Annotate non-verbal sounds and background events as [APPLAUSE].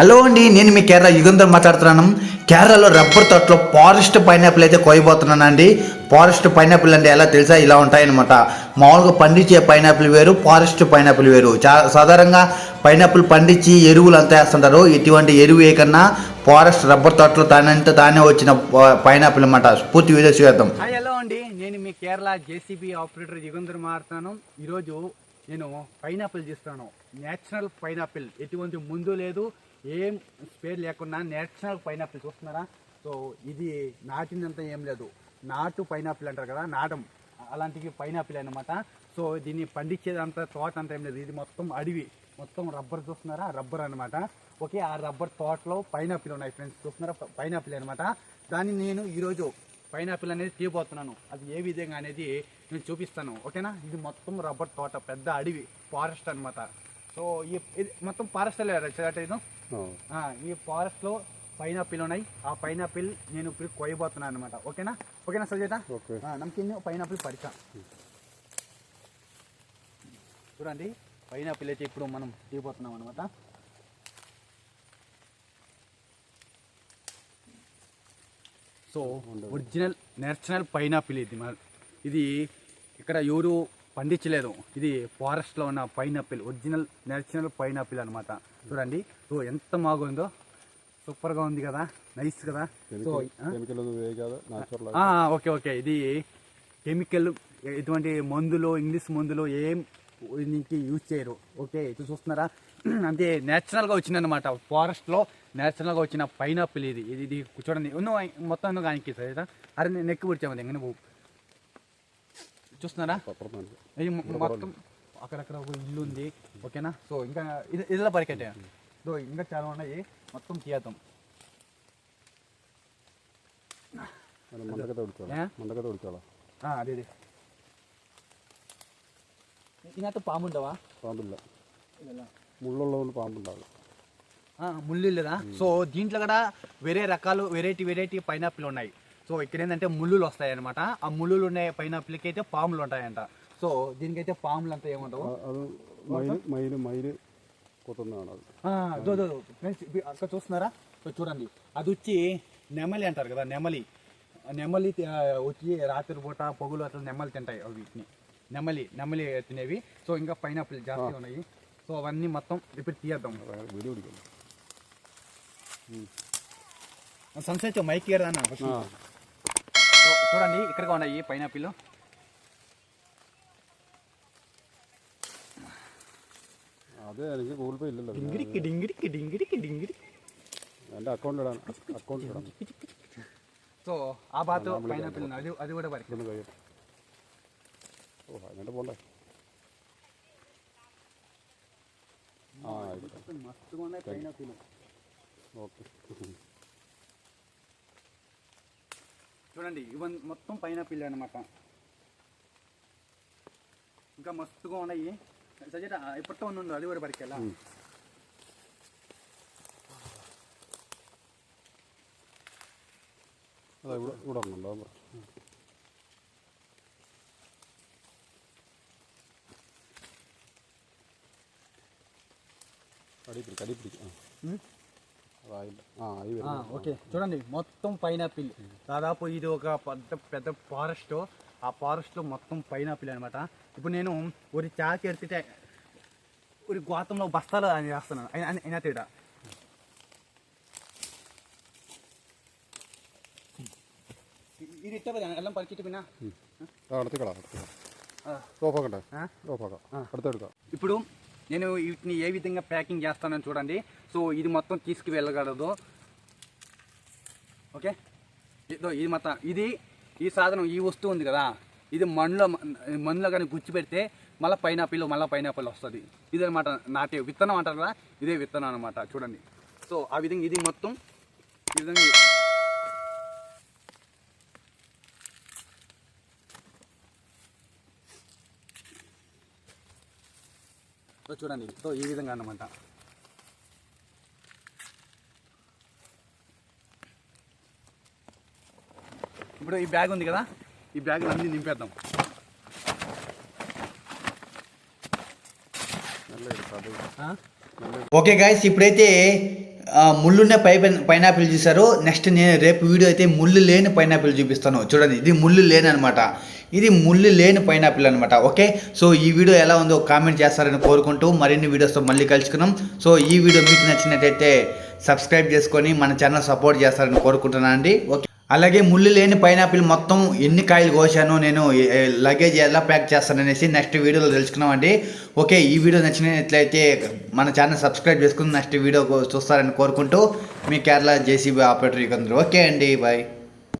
Hello అండి నేను మీ కేరళ యుగంధర్ మాట్లాడుతున్నాను. కేరళలో రబ్బర్ తోటలో ఫారెస్ట్ పైనాపిల్ అయితే కోయబోతున్నాను అండి ఫారెస్ట్ పైనాపిల్ అంటే ఎలా తెలుసా? ఇలా ఉంటాయన్నమాట. మామూలుగా పండించే పైనాపిల్ వేరు ఫారెస్ట్ పైనాపిల్ వేరు. చా సాధారణంగా పైనాపిల్ పండించి ఎరువులు అంతా వేస్తుంటారు. ఇటువంటి ఎరువు ఏకన్నా ఫారెస్ట్ రబ్బర్ తోటలో తానంత తానే వచ్చిన పైనాపిల్ అన్నమాట. పూర్తి వీడియో చూద్దాం హలో అండి. నేను మీ కేరళ జేసీబీ ఆపరేటర్ యుగంధర్ మారుతాను ఈరోజు నేను పైనాపిల్ చేస్తాను నేచురల్ పైనాపిల్. ఎటువంటి ముందు లేదు. ఏం స్పేర్ లేకుండా నేచురల్ పైనాపిల్ చూస్తున్నారా? సో ఇది నాటినంత ఏం లేదు. నాటు పైనాపిల్ అంటారు కదా నాటం. అలాంటివి పైనాపిల్ అన్నమాట. సో దీన్ని పండించేదంత తోట అంత ఏం లేదు. ఇది మొత్తం అడవి. మొత్తం రబ్బర్ చూస్తున్నారా? రబ్బర్ అనమాట ఓకే ఆ రబ్బర్ తోటలో పైనాపిల్ ఉన్నాయి ఫ్రెండ్స్. చూస్తున్నారా? పైనాపిల్ అనమాట దాన్ని నేను ఈరోజు పైనాపిల్ అనేది తీయబోతున్నాను. అది ఏ విధంగా అనేది నేను చూపిస్తాను. ఓకేనా? ఇది మొత్తం రబ్బర్ తోట పెద్ద అడవి ఫారెస్ట్ అన్నమాట. సో ఈ ఇది మొత్తం ఫారెస్ట్ ఇది? ఆ, ఈ ఫారెస్ట్లో పైనాపిల్ ఉన్నాయి. ఆ పైనాపిల్ నేను ఇప్పుడు కొయ్యబోతున్నాను అనమాట ఓకేనా? ఓకేనా సజేత ఓకే. నమ్మకిన్ని పైనాపిల్ పరిచ చూడండి పైనాపిల్ అయితే ఇప్పుడు మనం తీయబోతున్నాం అనమాట సో ఒరిజినల్ నేచురల్ పైనాపిల్ ఇది ఇది ఇక్కడ ఎవరు పండించలేదు. ఇది ఫారెస్ట్లో ఉన్న పైనాపిల్ ఒరిజినల్ నేచురల్ పైనాపిల్ అనమాట చూడండి. సో ఎంత బాగుందో సూపర్గా ఉంది కదా. నైస్ కదా. So okay okay. ఇది కెమికల్ ఎటువంటి మందులు ఇంగ్లీష్ మందులు ఏం దీనికి యూజ్ చేయరు. ఓకే ఇది చూస్తున్నారా? [CLEARS THROAT] అంటే నేచురల్గా వచ్చిందనమాట ఫారెస్ట్లో నేచురల్గా వచ్చిన పైనాపిల్ ఇది. ఇది ఇది చూడండి. ఉన్నో మొత్తం కానీ సార్ అరే నెక్కి పుడిచాము ఎంగ నువ్వు. చూస్తున్నారా పప్పరమంది ఇది మొ- మొత్తం అక్కడక్కడ ఒక ఇల్లు ఉంది ఓకేనా సో ఇంకా ఇది ఇదిలా పరికెట్టే సో ఇంకా చాలా ఉన్నాయి మొత్తం తీయతాం మరి మండకత ఉడిచాడు ఏ? మండకత ఉడిచాడా ఆ, అదే అదే ഇതിനകത്ത് പാമ്പുണ്ടവാ పాంపుల్ల ముళ్ళల్లో ఉన్న పాంపు ఉండాలి ముళ్ళు లేదా సో దీంట్లో కూడా వేరే రకాలు వెరైటీ వెరైటీ పైనాపిల్ ఉన్నాయి సో ఇక్కడ ఏంటంటే ముళ్ళులు వస్తాయి అనమాట ఆ ముళ్ళులు ఉండే పైనాపిల్కి అయితే పాములు ఉంటాయంట. సో దీనికైతే పాములు అంతా మైలు మైలు. ఫ్రెండ్స్ ఇవి అక్కడ చూస్తున్నారా? సో చూడండి. అది వచ్చి నెమలి అంటారు కదా నెమలి. నెమలి వచ్చి రాత్రి పూట పొగులు అట్లా నెమలి తింటాయి అవి వీటిని. నెమలి నెమలి తినేవి. సో ఇంకా పైనాపిల్ జాస్తి ఉన్నాయి. సో అవన్నీ మొత్తం ఇప్పుడు తీయద్దాం. సన్సెట్ మైక్ ఇయర్దానా చూడండి ఇక్కడగా ఉన్నాయి పైనాపిల్ అదే എനിക്ക് ഗൂഗിൾ പേ ഇല്ലല്ലോ డింగిడికి డింగిడికి డింగిడికి డింగిడి എൻ്റെ അക്കൗണ്ട് ഇടാൻ അക്കൗണ്ട് ഇടാം సో ఆ బాత్ పైనాపిల్ ఉంది. అది అది కూడా వరకు ഇതൊന്ന് കഴിയട്ടെ ഓ അതിനെ പോണ്ടേ ആ ആയിക്കോട്ടെ చూడండి ఇవన్నీ మొత్తం పైనాపిల్ అనమాట ఇంకా మస్తుగా ఉన్నాయి సజెట ఇప్పట్లో ఉంది అది కూడా వరకు ఎలా അതാ ഇവിടെ ഇവിടെ ഉണ്ടോ കടി പിടി കടി പിടി ആ ఓకే చూడండి మొత్తం పైనాపిల్ దాదాపు ఇది ఒక పెద్ద పెద్ద ఫారెస్ట్ ఆ ఫారెస్ట్లో మొత్తం పైనాపిల్ అనమాట ఇప్పుడు నేను ఒక చాకి ఎడితే ఒక గోతంలో బస్తాలు అని చేస్తున్నాను అయినా అయినా తేడా ఇది ఇట్ట എല്ലാം പറിച്ചിട്ട് പിന്നെ ആ അടുത്തേക്കടാ അടുത്തേക്ക് ഓഫാക്കട്ടെ ഓഫാക്കാം അടുത്തെടുക്കാം ఇప్పుడు నేను వీటిని ఏ విధంగా ప్యాకింగ్ చేస్తానని చూడండి. సో ఇది మొత్తం తీసుకువెళ్ళగలదు ఓకే? ఇదో ఇది మొత్తం. ఇది ఈ సాధనం ఈ వస్తువు ఉంది కదా. ఇది మన్నులో మన్నులో కానీ గుచ్చి పెడితే మళ్ళీ పైనాపిల్ మళ్ళీ పైనాపిల్ వస్తుంది. ఇది అనమాట నాటే విత్తనం అంటారు కదా ఇదే విత్తనం అనమాట చూడండి. సో ఆ విధంగా ఇది మొత్తం ఈ విధంగా సో చూడండి. సో ఈ విధంగా అన్నమాట. ఇప్పుడు ఈ బ్యాగ్ ఉంది కదా? ఈ బ్యాగ్ అన్నీ నింపేద్దాం. ఓకే గాయస్ ఇప్పుడైతే ముళ్ళున్న పై పైనాపిల్ చూశారు. నెక్స్ట్ నేను రేపు వీడియో అయితే ముళ్ళు లేని పైనాపిల్ చూపిస్తాను. చూడండి ఇది ముళ్ళు లేని అనమాట ఇది ముళ్ళు లేని పైనాపిల్ అనమాట ఓకే? సో ఈ వీడియో ఎలా ఉందో కామెంట్ చేస్తారని కోరుకుంటూ మరిన్ని వీడియోస్తో మళ్ళీ కలుసుకున్నాం సో ఈ వీడియో మీకు నచ్చినట్టయితే సబ్స్క్రైబ్ చేసుకొని మన ఛానల్ సపోర్ట్ చేస్తారని కోరుకుంటున్నాను అండి ఓకే? అలాగే ముళ్ళు లేని పైనాపిల్ మొత్తం ఎన్ని కాయలు కోసాను నేను లగేజ్ ఎలా ప్యాక్ చేస్తాను అనేసి నెక్స్ట్ వీడియోలో తెలుసుకున్నామండి. ఓకే ఈ వీడియో నచ్చినట్లయితే మన ఛానల్ సబ్స్క్రైబ్ చేసుకుని నెక్స్ట్ వీడియో చూస్తారని కోరుకుంటూ మీ కేరళ జేసీబీ ఆపరేటర్ ఇక ఓకే అండి బాయ్